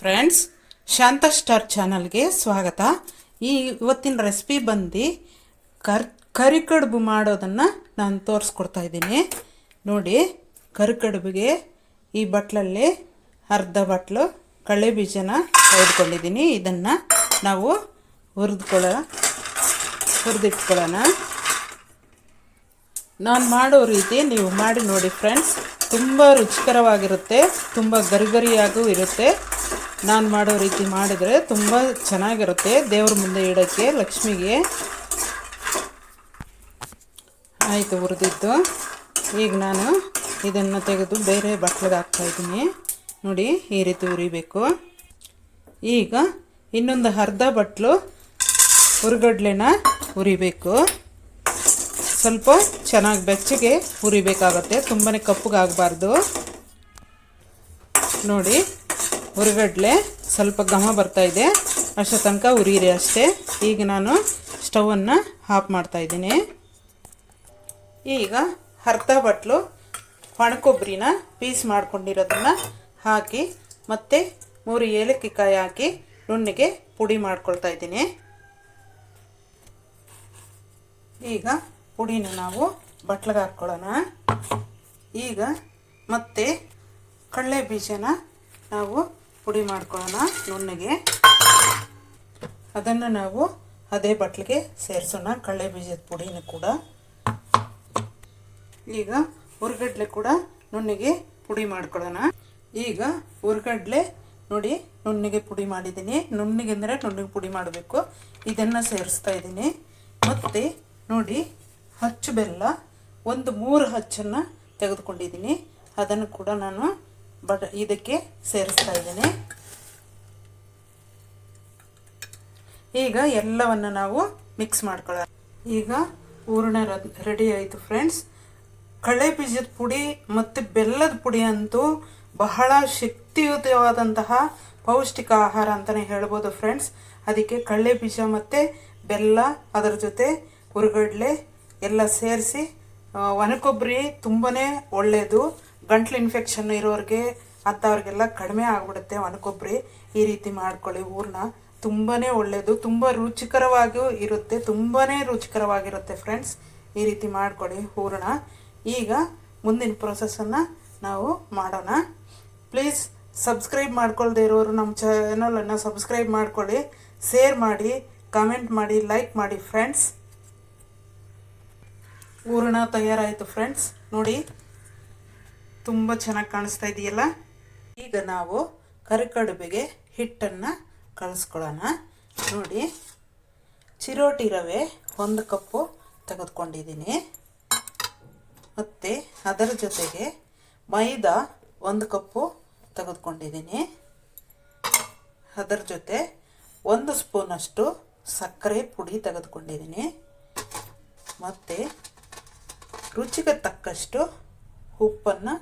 Friends ಶಾಂತ star ಚಾನಲ್ಗೆ ಸ್ವಾಗತ. ಈ ಇವತ್ತಿನ ರೆಸಿಪಿ ಬಂದು ಕರ್, ಕರಿಕಡುಬು ಮಾಡೋದನ್ನು ನಾನು ತೋರಿಸ್ಕೊಡ್ತಾ ಇದ್ದೀನಿ. ನೋಡಿ, ಕರಿಕಡುಬಿಗೆ ಈ ಬಟ್ಲಲ್ಲಿ ಅರ್ಧ ಬಟ್ಲು ಕಳೆ ಬೀಜನ ತೆಗೆದುಕೊಂಡಿದ್ದೀನಿ. ಇದನ್ನು ನಾವು ಹುರಿದ್ಕೊಳ್ಳೋ ಹುರಿದಿಟ್ಕೊಳ್ಳೋಣ. ನಾನು ಮಾಡೋ ರೀತಿ ನೀವು ಮಾಡಿ ನೋಡಿ ಫ್ರೆಂಡ್ಸ್ ತುಂಬ ರುಚಿಕರವಾಗಿರುತ್ತೆ, ತುಂಬ ಗರಿಗರಿಯಾಗೂ ಇರುತ್ತೆ. ನಾನು ಮಾಡೋ ರೀತಿ ಮಾಡಿದರೆ ತುಂಬ ಚೆನ್ನಾಗಿರುತ್ತೆ. ದೇವ್ರ ಮುಂದೆ ಇಡೋಕ್ಕೆ, ಲಕ್ಷ್ಮಿಗೆ. ಆಯಿತು, ಹುರಿದಿದ್ದು. ಈಗ ನಾನು ಇದನ್ನು ತೆಗೆದು ಬೇರೆ ಬಟ್ಲಿಗೆ ಹಾಕ್ತಾಯಿದ್ದೀನಿ ನೋಡಿ, ಈ ರೀತಿ ಉರಿಬೇಕು ಈಗ ಇನ್ನೊಂದು ಅರ್ಧ ಬಟ್ಲು ಹುರಿಗಡ್ಲೆನ ಹುರಿಬೇಕು. ಸ್ವಲ್ಪ ಚೆನ್ನಾಗಿ ಬೆಚ್ಚಗೆ ಹುರಿಬೇಕಾಗತ್ತೆ. ತುಂಬಾ ಕಪ್ಪಗಾಗಬಾರ್ದು. ನೋಡಿ ಹುರಿಗಡ್ಲೆ ಸ್ವಲ್ಪ ಘಮ ಇದೆ. ಅಷ್ಟೋ ತನಕ ಉರಿಯಿರಿ ಅಷ್ಟೇ. ಈಗ ನಾನು ಸ್ಟವನ್ನು ಆಫ್ ಮಾಡ್ತಾ ಇದ್ದೀನಿ. ಈಗ ಅರ್ಧ ಬಟ್ಲು ಒಣಕೊಬ್ಬರಿನ ಪೀಸ್ ಮಾಡ್ಕೊಂಡಿರೋದನ್ನು ಹಾಕಿ ಮತ್ತು ಮೂರು ಏಲಕ್ಕಿ ಕಾಯಿ ಹಾಕಿ ನುಣ್ಣಿಗೆ ಪುಡಿ ಮಾಡ್ಕೊಳ್ತಾ ಇದ್ದೀನಿ. ಈಗ ಪುಡಿನ ನಾವು ಬಟ್ಲಿಗೆ ಹಾಕ್ಕೊಳ್ಳೋಣ ಈಗ ಮತ್ತೆ ಕಡಲೆ ಬೀಜನ ನಾವು ಪುಡಿ ಮಾಡ್ಕೊಳ್ಳೋಣ ನುಣ್ಣಗೆ. ಅದನ್ನು ನಾವು ಅದೇ ಬಟ್ಲಿಗೆ ಸೇರಿಸೋಣ ಕಡಲೆ ಬೀಜದ ಪುಡಿನ ಕೂಡ. ಈಗ ಹುರ್ಗಡ್ಲೆ ಕೂಡ ನುಣ್ಣಗೆ ಪುಡಿ ಮಾಡ್ಕೊಳ್ಳೋಣ. ಈಗ ಹುರ್ಗಡ್ಲೆ ನೋಡಿ ನುಣ್ಣಗೆ ಪುಡಿ ಮಾಡಿದ್ದೀನಿ. ನುಣ್ಣಗೆ ಅಂದರೆ ನುಣ್ಣಗೆ ಪುಡಿ ಮಾಡಬೇಕು. ಇದನ್ನು ಸೇರಿಸ್ತಾ ಇದ್ದೀನಿ. ಮತ್ತು ನೋಡಿ ಹಚ್ಚು ಬೆಲ್ಲ, ಒಂದು ಮೂರು ಹಚ್ಚನ್ನು ತೆಗೆದುಕೊಂಡಿದ್ದೀನಿ. ಅದನ್ನು ಕೂಡ ನಾನು ಬಟ್ ಇದಕ್ಕೆ ಸೇರಿಸ್ತಾ ಇದ್ದೇನೆ. ಈಗ ಎಲ್ಲವನ್ನು ನಾವು ಮಿಕ್ಸ್ ಮಾಡ್ಕೊಳ್ಳೋಣ. ಈಗ ಹೂರಣ ರೆಡಿ ಆಯಿತು ಫ್ರೆಂಡ್ಸ್ ಕಳೆ ಬೀಜದ ಪುಡಿ ಮತ್ತು ಬೆಲ್ಲದ ಪುಡಿ ಅಂತೂ ಬಹಳ ಶಕ್ತಿಯುತವಾದಂತಹ ಪೌಷ್ಟಿಕ ಆಹಾರ ಅಂತಲೇ ಹೇಳ್ಬೋದು ಫ್ರೆಂಡ್ಸ್ ಅದಕ್ಕೆ ಕಡಲೆ ಬೀಜ ಮತ್ತು ಬೆಲ್ಲ ಅದರ ಜೊತೆ ಹುರುಗಡ್ಲೆ ಎಲ್ಲ ಸೇರಿಸಿ ಒಣಕೊಬ್ಬರಿ ತುಂಬಾ ಒಳ್ಳೆಯದು ಗಂಟ್ಲು ಇನ್ಫೆಕ್ಷನ್ ಇರೋರಿಗೆ ಅಂಥವ್ರಿಗೆಲ್ಲ ಕಡಿಮೆ ಆಗಿಬಿಡುತ್ತೆ ಒಣಕೊಬ್ಬರಿ ಈ ರೀತಿ ಮಾಡ್ಕೊಳ್ಳಿ ಹೂರ್ಣ ತುಂಬಾ ಒಳ್ಳೆಯದು ತುಂಬ ರುಚಿಕರವಾಗಿಯೂ ಇರುತ್ತೆ. ತುಂಬಾ ರುಚಿಕರವಾಗಿರುತ್ತೆ ಫ್ರೆಂಡ್ಸ್ ಈ ರೀತಿ ಮಾಡ್ಕೊಳ್ಳಿ ಹೂರಣ ಈಗ ಮುಂದಿನ ಪ್ರೊಸೆಸನ್ನು ನಾವು ಮಾಡೋಣ. ಪ್ಲೀಸ್ ಸಬ್ಸ್ಕ್ರೈಬ್ ಮಾಡ್ಕೊಳ್ದೇ ಇರೋರು ನಮ್ಮ ಚಾನಲನ್ನು ಸಬ್ಸ್ಕ್ರೈಬ್ ಮಾಡ್ಕೊಳ್ಳಿ. ಶೇರ್ ಮಾಡಿ ಕಮೆಂಟ್ ಮಾಡಿ ಲೈಕ್ ಮಾಡಿ ಫ್ರೆಂಡ್ಸ್ ಹೂರಣ ತಯಾರಾಯಿತು ಫ್ರೆಂಡ್ಸ್ ನೋಡಿ. ತುಂಬ ಚೆನ್ನಾಗಿ ಕಾಣಿಸ್ತಾ ಇದೆಯಲ್ಲ? ಈಗ ನಾವು ಕರಿಕಡುಬಿಗೆ ಹಿಟ್ಟನ್ನು ಕಳಿಸ್ಕೊಳ್ಳೋಣ ನೋಡಿ, ಚಿರೋಟಿ ರವೆ ಒಂದು ಕಪ್ಪು ತೆಗೆದುಕೊಂಡಿದ್ದೀನಿ. ಮತ್ತು ಅದರ ಜೊತೆಗೆ ಮೈದಾ ಒಂದು ಕಪ್ಪು ತೆಗೆದುಕೊಂಡಿದ್ದೀನಿ. ಅದರ ಜೊತೆ ಒಂದು ಸ್ಪೂನಷ್ಟು ಸಕ್ಕರೆ ಪುಡಿ ತೆಗೆದುಕೊಂಡಿದ್ದೀನಿ. ಮತ್ತು ರುಚಿಗೆ ತಕ್ಕಷ್ಟು ಉಪ್ಪನ್ನು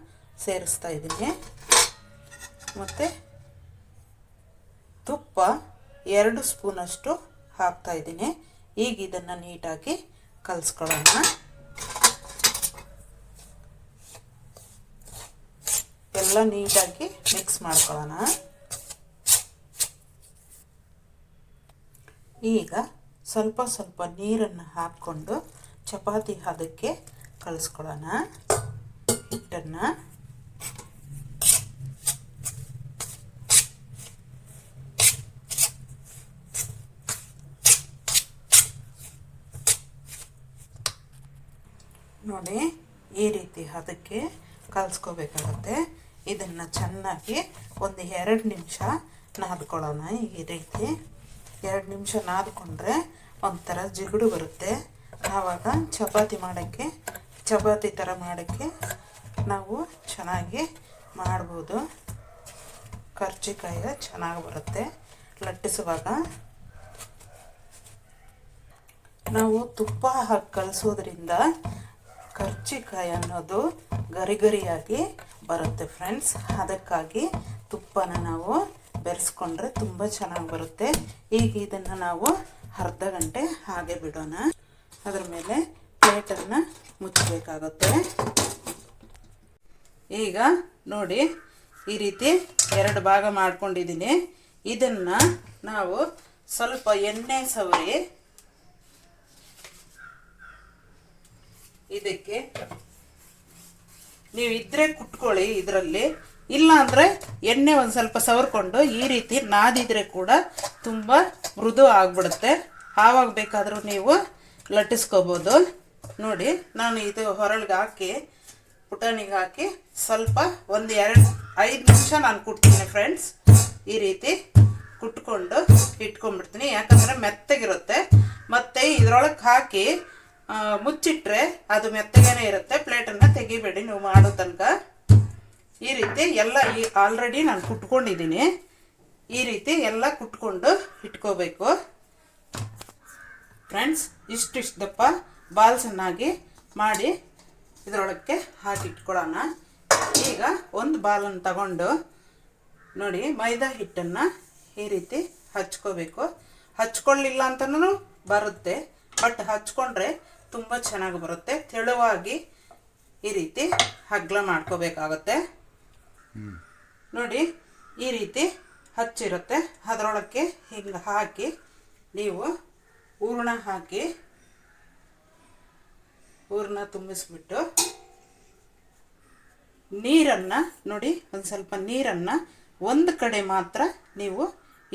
ಸೇರಿಸ್ತಾ ಇದ್ದೀನಿ. ಮತ್ತು ತುಪ್ಪ ಎರಡು ಸ್ಪೂನಷ್ಟು ಹಾಕ್ತಾ ಇದ್ದೀನಿ. ಈಗ ಇದನ್ನು ನೀಟಾಗಿ ಕಲಿಸ್ಕೊಳ್ಳೋಣ. ಎಲ್ಲ ನೀಟಾಗಿ ಮಿಕ್ಸ್ ಮಾಡ್ಕೊಳ್ಳೋಣ. ಈಗ ಸ್ವಲ್ಪ ಸ್ವಲ್ಪ ನೀರನ್ನು ಹಾಕ್ಕೊಂಡು ಚಪಾತಿ ಹದಕ್ಕೆ ಕಲಿಸ್ಕೊಳ್ಳೋಣ. ಹಿಟ್ಟನ್ನು ನೋಡಿ ಈ ರೀತಿ ಅದಕ್ಕೆ ಕಲಿಸ್ಕೋಬೇಕಾಗತ್ತೆ. ಇದನ್ನು ಚೆನ್ನಾಗಿ ಒಂದು ಎರಡು ನಿಮಿಷ ನಾದ್ಕೊಳ್ಳೋಣ. ಈ ರೀತಿ ಎರಡು ನಿಮಿಷ ನಾದ್ಕೊಂಡ್ರೆ ಒಂಥರ ಜಿಗುಡು ಬರುತ್ತೆ. ಆವಾಗ ಚಪಾತಿ ಮಾಡೋಕ್ಕೆ, ಚಪಾತಿ ಥರ ಮಾಡೋಕ್ಕೆ ನಾವು ಚೆನ್ನಾಗಿ ಮಾಡ್ಬೋದು. ಕರ್ಜಿಕಾಯ ಚೆನ್ನಾಗಿ ಬರುತ್ತೆ. ಲಟ್ಟಿಸುವಾಗ ನಾವು ತುಪ್ಪ ಹಾಕಿ ಕಲಿಸೋದ್ರಿಂದ ಕರ್ಜಿಕಾಯಿ ಅನ್ನೋದು ಗರಿ ಗರಿಯಾಗಿ ಬರುತ್ತೆ ಫ್ರೆಂಡ್ಸ್ ಅದಕ್ಕಾಗಿ ತುಪ್ಪನ ನಾವು ಬೆರೆಸ್ಕೊಂಡ್ರೆ ತುಂಬ ಚೆನ್ನಾಗಿ ಬರುತ್ತೆ. ಈಗ ಇದನ್ನು ನಾವು ಅರ್ಧ ಗಂಟೆ ಹಾಗೆ ಬಿಡೋಣ. ಅದರ ಮೇಲೆ ಪ್ಲೇಟನ್ನು ಮುಚ್ಚಬೇಕಾಗುತ್ತೆ. ಈಗ ನೋಡಿ, ಈ ರೀತಿ ಎರಡು ಭಾಗ ಮಾಡ್ಕೊಂಡಿದ್ದೀನಿ. ಇದನ್ನು ನಾವು ಸ್ವಲ್ಪ ಎಣ್ಣೆ ಸವರಿ ಇದಕ್ಕೆ ನೀವು ಇದ್ರೆ ಕುಟ್ಕೊಳ್ಳಿ ಇದರಲ್ಲಿ ಇಲ್ಲ ಅಂದರೆ ಎಣ್ಣೆ ಒಂದು ಸ್ವಲ್ಪ ಸವರ್ಕೊಂಡು ಈ ರೀತಿ ನಾದಿದ್ರೆ ಕೂಡ ತುಂಬ ಮೃದು ಆಗ್ಬಿಡುತ್ತೆ. ಆವಾಗ ಬೇಕಾದರೂ ನೀವು ಲಟ್ಟಿಸ್ಕೋಬೋದು. ನೋಡಿ, ನಾನು ಇದು ಹೊರಳಿಗೆ ಹಾಕಿ ಪುಟಾಣಿಗೆ ಹಾಕಿ ಸ್ವಲ್ಪ ಒಂದು ಎರಡು, ಐದು ನಿಮಿಷ ನಾನು ಕುಟ್ತೀನಿ ಫ್ರೆಂಡ್ಸ್ ಈ ರೀತಿ ಕುಟ್ಕೊಂಡು ಇಟ್ಕೊಂಡ್ಬಿಡ್ತೀನಿ. ಯಾಕಂದರೆ ಮೆತ್ತಗಿರುತ್ತೆ. ಮತ್ತು ಇದ್ರೊಳಗೆ ಹಾಕಿ ಮುಚ್ಚಿಟ್ರೆ ಅದು ಮೆತ್ತಗೇನೆ ಇರುತ್ತೆ. ಪ್ಲೇಟನ್ನು ತೆಗಿಬೇಡಿ ನೀವು ಮಾಡೋ ತನಕ. ಈ ರೀತಿ ಎಲ್ಲ ಈ ಆಲ್ರೆಡಿ ನಾನು ಕುಟ್ಕೊಂಡಿದ್ದೀನಿ. ಈ ರೀತಿ ಎಲ್ಲ ಕುಟ್ಕೊಂಡು ಇಟ್ಕೋಬೇಕು. ಫ್ರೆಂಡ್ಸ್ ಇಷ್ಟಿಷ್ಟು ದಪ್ಪ ಬಾಲ್ಸನ್ನಾಗಿ ಮಾಡಿ ಇದರೊಳಕ್ಕೆ ಹಾಕಿ ಇಟ್ಕೊಳ್ಳೋಣ. ಈಗ ಒಂದು ಬಾಲನ್ನು ತಗೊಂಡು ನೋಡಿ, ಮೈದಾ ಹಿಟ್ಟನ್ನು ಈ ರೀತಿ ಹಚ್ಕೋಬೇಕು. ಹಚ್ಕೊಳ್ಳಿಲ್ಲ ಅಂತನೂ ಬರುತ್ತೆ, ಬಟ್ ಹಚ್ಕೊಂಡ್ರೆ ತುಂಬ ಚೆನ್ನಾಗಿ ಬರುತ್ತೆ. ತೆಳುವಾಗಿ ಈ ರೀತಿ ಹಗ್ಲ ಮಾಡ್ಕೋಬೇಕಾಗತ್ತೆ. ನೋಡಿ, ಈ ರೀತಿ ಹಚ್ಚಿರುತ್ತೆ. ಅದರೊಳಕ್ಕೆ ಹಿಂಗೆ ಹಾಕಿ ನೀವು ಹೂರ್ಣ ಹಾಕಿ ಹೂರ್ಣ ತುಂಬಿಸ್ಬಿಟ್ಟು ನೀರನ್ನು ನೋಡಿ, ಒಂದು ಸ್ವಲ್ಪ ನೀರನ್ನು ಒಂದು ಕಡೆ ಮಾತ್ರ ನೀವು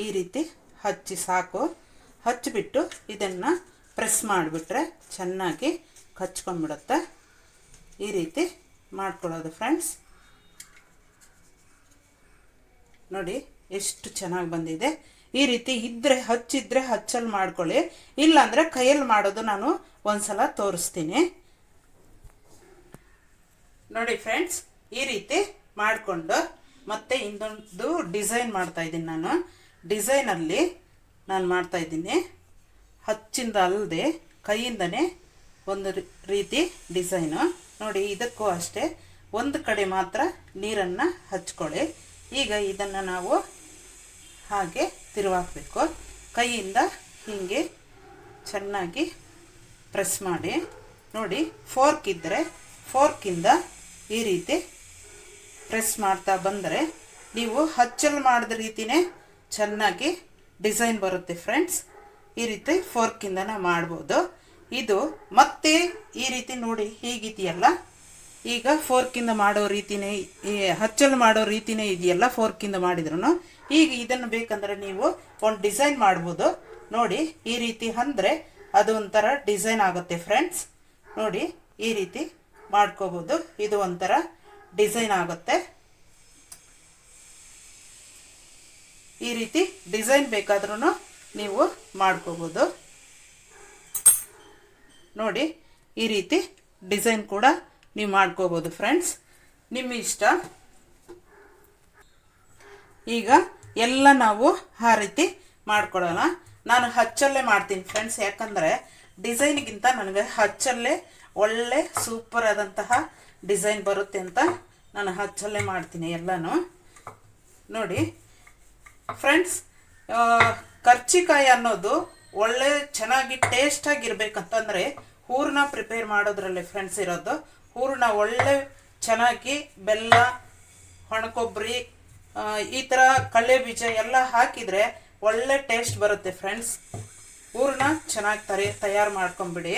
ಈ ರೀತಿ ಹಚ್ಚಿ ಸಾಕು. ಹಚ್ಚಿಬಿಟ್ಟು ಇದನ್ನು ಪ್ರೆಸ್ ಮಾಡಿಬಿಟ್ರೆ ಚೆನ್ನಾಗಿ ಕಚ್ಕೊಂಡ್ಬಿಡುತ್ತೆ. ಈ ರೀತಿ ಮಾಡ್ಕೊಳ್ಳೋದು ಫ್ರೆಂಡ್ಸ್. ನೋಡಿ ಎಷ್ಟು ಚೆನ್ನಾಗಿ ಬಂದಿದೆ. ಈ ರೀತಿ ಇದ್ದರೆ ಹಚ್ಚಿದ್ರೆ ಹಚ್ಚಲ್ಲಿ ಮಾಡ್ಕೊಳ್ಳಿ. ಇಲ್ಲಾಂದರೆ ಕೈಯಲ್ಲಿ ಮಾಡೋದು ನಾನು ಒಂದ್ಸಲ ತೋರಿಸ್ತೀನಿ. ನೋಡಿ ಫ್ರೆಂಡ್ಸ್, ಈ ರೀತಿ ಮಾಡಿಕೊಂಡು ಮತ್ತೆ ಇನ್ನೊಂದು ಡಿಸೈನ್ ಮಾಡ್ತಾ ಇದ್ದೀನಿ ನಾನು. ಡಿಸೈನಲ್ಲಿ ನಾನು ಮಾಡ್ತಾ ಇದ್ದೀನಿ. ಹಚ್ಚಿಂದ ಅಲ್ಲದೆ ಕೈಯಿಂದನೇ ಒಂದು ರೀತಿ ಡಿಸೈನು. ನೋಡಿ, ಇದಕ್ಕೂ ಅಷ್ಟೇ. ಒಂದು ಕಡೆ ಮಾತ್ರ ನೀರನ್ನು ಹಚ್ಕೊಳ್ಳಿ. ಈಗ ಇದನ್ನು ನಾವು ಹಾಗೆ ತಿರುವಾಕಬೇಕು. ಕೈಯಿಂದ ಹೀಗೆ ಚೆನ್ನಾಗಿ ಪ್ರೆಸ್ ಮಾಡಿ. ನೋಡಿ, ಫೋರ್ಕ್ ಇದ್ದರೆ ಫೋರ್ಕಿಂದ ಈ ರೀತಿ ಪ್ರೆಸ್ ಮಾಡ್ತಾ ಬಂದರೆ ನೀವು ಹಚ್ಚಲು ಮಾಡಿದ ರೀತಿಯೇ ಚೆನ್ನಾಗಿ ಡಿಸೈನ್ ಬರುತ್ತೆ ಫ್ರೆಂಡ್ಸ್. ಈ ರೀತಿ ಫೋರ್ಕಿಂದನೇ ಮಾಡ್ಬೋದು. ಇದು ಮತ್ತೆ ಈ ರೀತಿ ನೋಡಿ ಹೀಗಿದೆಯಲ್ಲ? ಈಗ ಫೋರ್ಕಿಂದ ಮಾಡೋ ರೀತಿನೇ ಹಚ್ಚಲು ಮಾಡೋ ರೀತಿನೇ ಇದೆಯಲ್ಲ ಫೋರ್ಕಿಂದ ಮಾಡಿದ್ರು ಈಗ ಇದನ್ನು ಬೇಕಂದ್ರೆ ನೀವು ಒಂದು ಡಿಸೈನ್ ಮಾಡ್ಬೋದು. ನೋಡಿ, ಈ ರೀತಿ ಅಂದರೆ ಅದು ಒಂಥರ ಡಿಸೈನ್ ಆಗುತ್ತೆ ಫ್ರೆಂಡ್ಸ್. ನೋಡಿ, ಈ ರೀತಿ ಮಾಡ್ಕೋಬೋದು. ಇದು ಒಂಥರ ಡಿಸೈನ್ ಆಗುತ್ತೆ. ಈ ರೀತಿ ಡಿಸೈನ್ ಬೇಕಾದ್ರೂ ನೀವು ಮಾಡ್ಕೋಬೋದು. ನೋಡಿ, ಈ ರೀತಿ ಡಿಸೈನ್ ಕೂಡ ನೀವು ಮಾಡ್ಕೋಬೋದು ಫ್ರೆಂಡ್ಸ್. ನಿಮ್ಮ ಇಷ್ಟ? ಈಗ ಎಲ್ಲ ನಾವು ಆ ರೀತಿ ಮಾಡ್ಕೊಡೋಣ ನಾನು ಹಚ್ಚಲ್ಲೇ ಮಾಡ್ತೀನಿ ಫ್ರೆಂಡ್ಸ್, ಯಾಕಂದರೆ ಡಿಸೈನ್ಗಿಂತ ನನಗೆ ಹಚ್ಚಲ್ಲೇ ಒಳ್ಳೆ ಸೂಪರ್ ಆದಂತಹ ಡಿಸೈನ್ ಬರುತ್ತೆ ಅಂತ ನಾನು ಹಚ್ಚಲ್ಲೇ ಮಾಡ್ತೀನಿ ಎಲ್ಲನೂ. ನೋಡಿ, ಫ್ರೆಂಡ್ಸ್ ಕರ್ಚಿಕಾಯಿ ಅನ್ನೋದು ಒಳ್ಳೆ ಚೆನ್ನಾಗಿ ಟೇಸ್ಟಾಗಿರ್ಬೇಕಂತಂದರೆ ಹೂರಣ ಪ್ರಿಪೇರ್ ಮಾಡೋದ್ರಲ್ಲಿ ಫ್ರೆಂಡ್ಸ್ ಇರೋದು. ಹೂರಣ ಒಳ್ಳೆ ಚೆನ್ನಾಗಿ ಬೆಲ್ಲ, ಒಣಕೊಬ್ಬರಿ ಈ ಥರ ಕಡಲೆ ಬೀಜ ಎಲ್ಲ ಹಾಕಿದರೆ ಒಳ್ಳೆ ಟೇಸ್ಟ್ ಬರುತ್ತೆ ಫ್ರೆಂಡ್ಸ್ ಹೂರಣ ಚೆನ್ನಾಗಿ ತರಿ, ತಯಾರು ಮಾಡ್ಕೊಂಬಿಡಿ.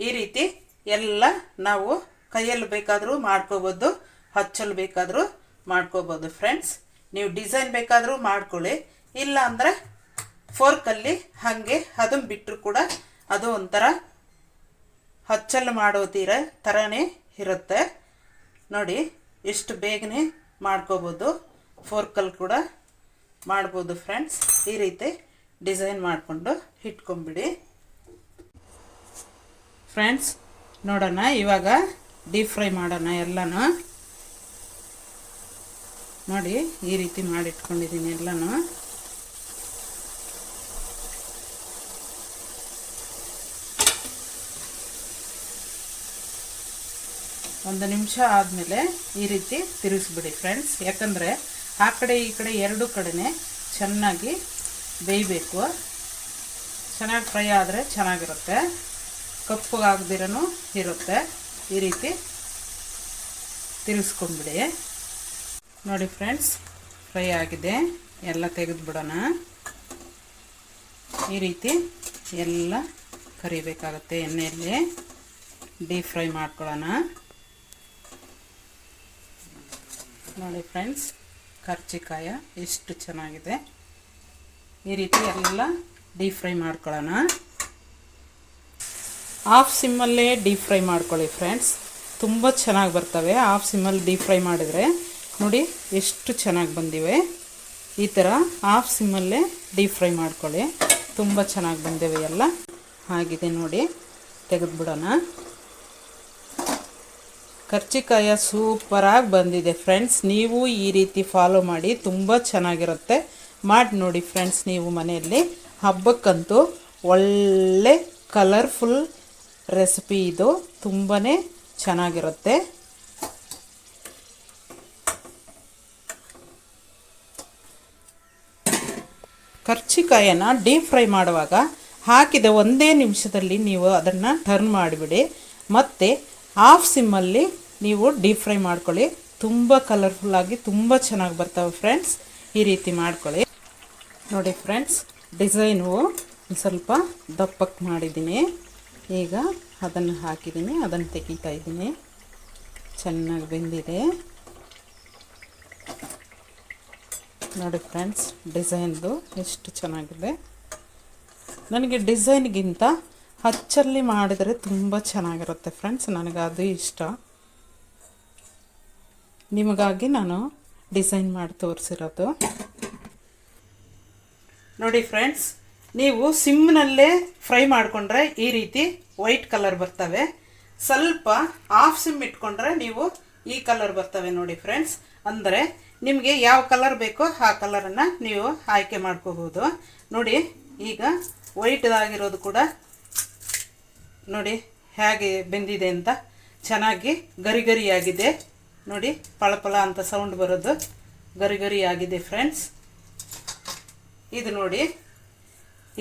ಈ ರೀತಿ ಎಲ್ಲ ನಾವು ಕೈಯಲ್ಲಿ ಬೇಕಾದರೂ ಮಾಡ್ಕೋಬೋದು, ಹಚ್ಚಲು ಬೇಕಾದರೂ ಮಾಡ್ಕೋಬೋದು ಫ್ರೆಂಡ್ಸ್ ನೀವು ಡಿಸೈನ್ ಬೇಕಾದರೂ ಮಾಡ್ಕೊಳ್ಳಿ. ಇಲ್ಲ ಅಂದರೆ ಫೋರ್ಕಲ್ಲಿ ಹಾಗೆ ಅದನ್ನು ಬಿಟ್ಟರು ಕೂಡ ಅದು ಒಂಥರ ಹಚ್ಚಲು ಮಾಡೋ ತೀರ ಥರನೇ ಇರುತ್ತೆ. ನೋಡಿ ಎಷ್ಟು ಬೇಗನೆ ಮಾಡ್ಕೋಬೋದು. ಫೋರ್ಕಲ್ಲಿ ಕೂಡ ಮಾಡ್ಬೋದು ಫ್ರೆಂಡ್ಸ್. ಈ ರೀತಿ ಡಿಸೈನ್ ಮಾಡಿಕೊಂಡು ಇಟ್ಕೊಂಬಿಡಿ ಫ್ರೆಂಡ್ಸ್, ನೋಡೋಣ, ಇವಾಗ ಡೀಪ್ ಫ್ರೈ ಮಾಡೋಣ ಎಲ್ಲನೂ. ನೋಡಿ ಈ ರೀತಿ ಮಾಡಿಟ್ಕೊಂಡಿದ್ದೀನಿ ಎಲ್ಲನೂ. ಒಂದು ನಿಮಿಷ ಆದಮೇಲೆ ಈ ರೀತಿ ತಿರುಗಿಸ್ಬಿಡಿ ಫ್ರೆಂಡ್ಸ್ ಯಾಕಂದರೆ ಆ ಕಡೆ ಈ ಕಡೆ ಎರಡು ಕಡೆನೇ ಚೆನ್ನಾಗಿ ಬೇಯಬೇಕು. ಚೆನ್ನಾಗಿ ಫ್ರೈ ಆದರೆ ಚೆನ್ನಾಗಿರುತ್ತೆ. ಕಪ್ಪಗಾಗ್ದಿರನು ಇರುತ್ತೆ. ಈ ರೀತಿ ತಿರ್ಗಿಸ್ಕೊಂಡ್ಬಿಡಿ. ನೋಡಿ ಫ್ರೆಂಡ್ಸ್, ಫ್ರೈ ಆಗಿದೆ. ಎಲ್ಲ ತೆಗೆದುಬಿಡೋಣ ಈ ರೀತಿ ಎಲ್ಲ ಕರಿಬೇಕಾಗುತ್ತೆ ಎಣ್ಣೆಯಲ್ಲಿ. ಡೀಪ್ ಫ್ರೈ ಮಾಡ್ಕೊಳ್ಳೋಣ. ನೋಡಿ ಫ್ರೆಂಡ್ಸ್, ಕರ್ಚಿಕಾಯ ಎಷ್ಟು ಚೆನ್ನಾಗಿದೆ. ಈ ರೀತಿ ಎಲ್ಲ ಡೀಪ್ ಫ್ರೈ ಮಾಡ್ಕೊಳ್ಳೋಣ. ಹಾಫ್ ಸಿಮ್ಮಲ್ಲೇ ಡೀಪ್ ಫ್ರೈ ಮಾಡ್ಕೊಳ್ಳಿ ಫ್ರೆಂಡ್ಸ್. ತುಂಬ ಚೆನ್ನಾಗಿ ಬರ್ತವೆ. ಹಾಫ್ ಸಿಮ್ಮಲ್ಲಿ ಡೀಪ್ ಫ್ರೈ ಮಾಡಿದರೆ ನೋಡಿ ಎಷ್ಟು ಚೆನ್ನಾಗಿ ಬಂದಿವೆ. ಈ ಥರ ಹಾಫ್ ಸಿಮ್ಮಲ್ಲೇ ಡೀಪ್ ಫ್ರೈ ಮಾಡ್ಕೊಳ್ಳಿ. ತುಂಬ ಚೆನ್ನಾಗಿ ಬಂದಿವೆ ಎಲ್ಲ. ಆಗಿದೆ ನೋಡಿ. ತೆಗೆದುಬಿಡೋಣ. ಕರ್ಚಿಕಾಯ ಸೂಪರಾಗಿ ಬಂದಿದೆ ಫ್ರೆಂಡ್ಸ್. ನೀವು ಈ ರೀತಿ ಫಾಲೋ ಮಾಡಿ ತುಂಬ ಚೆನ್ನಾಗಿರುತ್ತೆ. ಮಾಡಿ ನೋಡಿ ಫ್ರೆಂಡ್ಸ್ ನೀವು ಮನೆಯಲ್ಲಿ. ಹಬ್ಬಕ್ಕಂತೂ ಒಳ್ಳೆ ಕಲರ್ಫುಲ್ ರೆಸಿಪಿ ಇದು. ತುಂಬಾ ಚೆನ್ನಾಗಿರುತ್ತೆ. ಕರ್ಚಿಕಾಯನ ಡೀಪ್ ಫ್ರೈ ಮಾಡುವಾಗ ಹಾಕಿದ ಒಂದೇ ನಿಮಿಷದಲ್ಲಿ ನೀವು ಅದನ್ನು ಟರ್ನ್ ಮಾಡಿಬಿಡಿ. ಮತ್ತು ಹಾಫ್ ಸಿಮ್ಮಲ್ಲಿ ನೀವು ಡೀಪ್ ಫ್ರೈ ಮಾಡ್ಕೊಳ್ಳಿ. ತುಂಬ ಕಲರ್ಫುಲ್ಲಾಗಿ ತುಂಬ ಚೆನ್ನಾಗಿ ಬರ್ತವೆ ಫ್ರೆಂಡ್ಸ್ ಈ ರೀತಿ ಮಾಡ್ಕೊಳ್ಳಿ. ನೋಡಿ ಫ್ರೆಂಡ್ಸ್ ಡಿಸೈನು ಸ್ವಲ್ಪ ದಪ್ಪಕ್ಕೆ ಮಾಡಿದ್ದೀನಿ. ಈಗ ಅದನ್ನು ಹಾಕಿದ್ದೀನಿ, ಅದನ್ನು ತೆಗಿತಾ ಇದ್ದೀನಿ. ಚೆನ್ನಾಗಿ ಬೆಂದಿದೆ. ನೋಡಿ ಫ್ರೆಂಡ್ಸ್, ಡಿಸೈನ್ದು ಎಷ್ಟು ಚೆನ್ನಾಗಿದೆ. ನನಗೆ ಡಿಸೈನ್ಗಿಂತ ಹಚ್ಚಲ್ಲಿ ಮಾಡಿದರೆ ತುಂಬ ಚೆನ್ನಾಗಿರುತ್ತೆ ಫ್ರೆಂಡ್ಸ್, ನನಗೆ ಅದು ಇಷ್ಟ. ನಿಮಗಾಗಿ ನಾನು ಡಿಸೈನ್ ಮಾಡಿ ತೋರಿಸಿರೋದು. ನೋಡಿ ಫ್ರೆಂಡ್ಸ್, ನೀವು ಸಿಮ್ನಲ್ಲೇ ಫ್ರೈ ಮಾಡಿಕೊಂಡ್ರೆ ಈ ರೀತಿ ವೈಟ್ ಕಲರ್ ಬರ್ತವೆ. ಸ್ವಲ್ಪ ಹಾಫ್ ಸಿಮ್ ಇಟ್ಕೊಂಡ್ರೆ ನೀವು ಈ ಕಲರ್ ಬರ್ತವೆ ನೋಡಿ ಫ್ರೆಂಡ್ಸ್. ಅಂದರೆ ನಿಮಗೆ ಯಾವ ಕಲರ್ ಬೇಕೋ ಆ ಕಲರನ್ನು ನೀವು ಆಯ್ಕೆ ಮಾಡ್ಕೋಬೋದು ನೋಡಿ, ಈಗ ವೈಟ್ದಾಗಿರೋದು ಕೂಡ ನೋಡಿ ಹೇಗೆ ಬೆಂದಿದೆ ಅಂತ ಚೆನ್ನಾಗಿ ಗರಿ ಗರಿಯಾಗಿದೆ ನೋಡಿ, ಪಳಪಳ ಅಂತ ಸೌಂಡ್ ಬರೋದು. ಗರಿ ಗರಿ ಆಗಿದೆ ಫ್ರೆಂಡ್ಸ್ ಇದು ನೋಡಿ,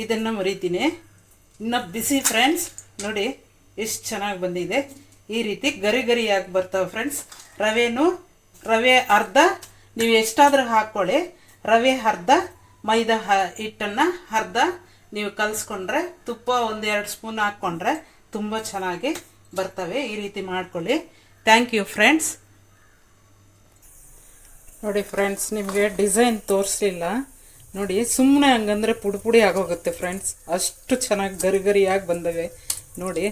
ಇದನ್ನು ಮುರಿತೀನಿ. ಇನ್ನು ಬಿಸಿ ಫ್ರೆಂಡ್ಸ್ ನೋಡಿ, ಎಷ್ಟು ಚೆನ್ನಾಗಿ ಬಂದಿದೆ. ಈ ರೀತಿ ಗರಿ ಗರಿಯಾಗಿ ಬರ್ತವೆ ಫ್ರೆಂಡ್ಸ್ ರವೆನೂ, ರವೆ ಅರ್ಧ ನೀವು ಎಷ್ಟಾದರೂ ಹಾಕ್ಕೊಳ್ಳಿ ರವೆ ಅರ್ಧ, ಮೈದಾ ಹ, ಹಿಟ್ಟನ್ನು ಅರ್ಧ ನೀವು ಕಲಿಸ್ಕೊಂಡ್ರೆ, ತುಪ್ಪ ಒಂದು ಎರಡು ಸ್ಪೂನ್ ಹಾಕ್ಕೊಂಡ್ರೆ ತುಂಬ ಚೆನ್ನಾಗಿ ಬರ್ತವೆ. ಈ ರೀತಿ ಮಾಡ್ಕೊಳ್ಳಿ. ಥ್ಯಾಂಕ್ ಯು ಫ್ರೆಂಡ್ಸ್ ನೋಡಿ ಫ್ರೆಂಡ್ಸ್ ನಿಮಗೆ ಡಿಸೈನ್ ತೋರಿಸಲಿಲ್ಲ. ನೋಡಿ ಸುಮ್ಮನೆ ಹಂಗಂದ್ರೆ ಪುಡಿ ಪುಡಿ ಆಗೋಗುತ್ತೆ ಫ್ರೆಂಡ್ಸ್ ಅಷ್ಟು ಚೆನ್ನಾಗಿ ಗರಿಗರಿಯಾಗಿ ಬಂದವೆ. ನೋಡಿ,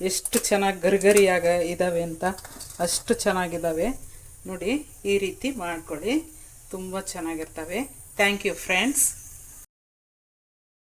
ಎಷ್ಟು ಚೆನ್ನಾಗಿ ಗರಿಗರಿಯಾಗ ಇದ್ದಾವೆ ಅಂತ. ಅಷ್ಟು ಚೆನ್ನಾಗಿದ್ದಾವೆ ನೋಡಿ ಈ ರೀತಿ ಮಾಡ್ಕೊಳ್ಳಿ. ತುಂಬ ಚೆನ್ನಾಗಿರ್ತವೆ. Thank you friends